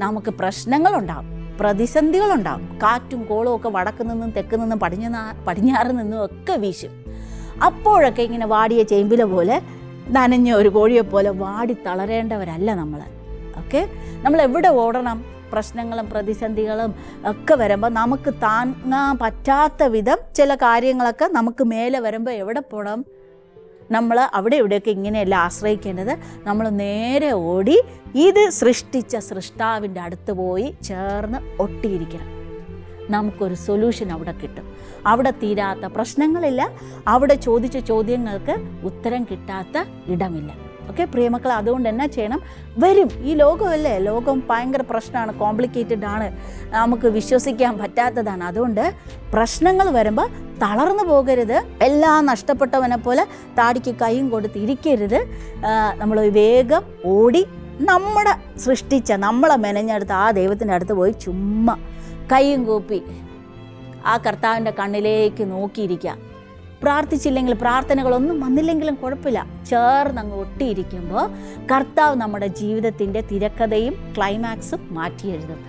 നമുക്ക് പ്രശ്നങ്ങളുണ്ടാകും. പ്രതിസന്ധികളുണ്ടാകും. കാറ്റും കോളും ഒക്കെ വടക്ക് നിന്നും തെക്ക് നിന്നും പടിഞ്ഞ പടിഞ്ഞാറ് നിന്നും ഒക്കെ വീശും. അപ്പോഴൊക്കെ ഇങ്ങനെ വാടിയ ചേമ്പില പോലെ നനഞ്ഞ ഒരു കോഴിയെ പോലെ വാടി തളരേണ്ടവരല്ല നമ്മൾ ഓക്കെ? നമ്മൾ എവിടെ ഓടണം? പ്രശ്നങ്ങളും പ്രതിസന്ധികളും ഒക്കെ വരുമ്പോൾ നമുക്ക് താങ്ങാൻ പറ്റാത്ത വിധം ചില കാര്യങ്ങളൊക്കെ നമുക്ക് മേലെ വരുമ്പോൾ എവിടെ പോകണം നമ്മൾ അവിടെ ഇവിടെയൊക്കെ ഇങ്ങനെയല്ല ആശ്രയിക്കേണ്ടത്? നമ്മൾ നേരെ ഓടി ഇത് സൃഷ്ടിച്ച സൃഷ്ടാവിന്റെ അടുത്ത് പോയി ചേർന്ന് ഒട്ടിയിരിക്കണം. നമുക്കൊരു സൊല്യൂഷൻ അവിടെ കിട്ടും. അവിടെ തീരാത്ത പ്രശ്നങ്ങളില്ല. അവിടെ ചോദിച്ച ചോദ്യങ്ങൾക്ക് ഉത്തരം കിട്ടാത്ത ഇടമില്ല. ഓക്കെ പ്രിയമക്കൾ അതുകൊണ്ട് എന്നാ ചെയ്യണം? വരും. ഈ ലോകമല്ലേ? ലോകം ഭയങ്കര പ്രശ്നമാണ് കോംപ്ലിക്കേറ്റഡ് ആണ്. നമുക്ക് വിശ്വസിക്കാൻ പറ്റാത്തതാണ്. അതുകൊണ്ട് പ്രശ്നങ്ങൾ വരുമ്പോൾ തളർന്നു പോകരുത്. എല്ലാം നഷ്ടപ്പെട്ടവനെ പോലെ താടിക്ക് കൈയും കൊടുത്ത് ഇരിക്കരുത്. നമ്മൾ വേഗം ഓടി നമ്മുടെ സൃഷ്ടിച്ച നമ്മളെ മെനഞ്ഞെടുത്ത് ആ ദൈവത്തിന്റെ അടുത്ത് പോയി ചുമ്മാ കൈയും കൂപ്പി ആ കർത്താവിന്റെ കണ്ണിലേക്ക് നോക്കിയിരിക്കുക. പ്രാർത്ഥിച്ചില്ലെങ്കിൽ പ്രാർത്ഥനകളൊന്നും വന്നില്ലെങ്കിലും കുഴപ്പമില്ല. ചേർന്നങ്ങ് ഒട്ടിയിരിക്കുമ്പോൾ കർത്താവ് നമ്മുടെ ജീവിതത്തിന്റെ തിരക്കഥയും ക്ലൈമാക്സും മാറ്റി എഴുതും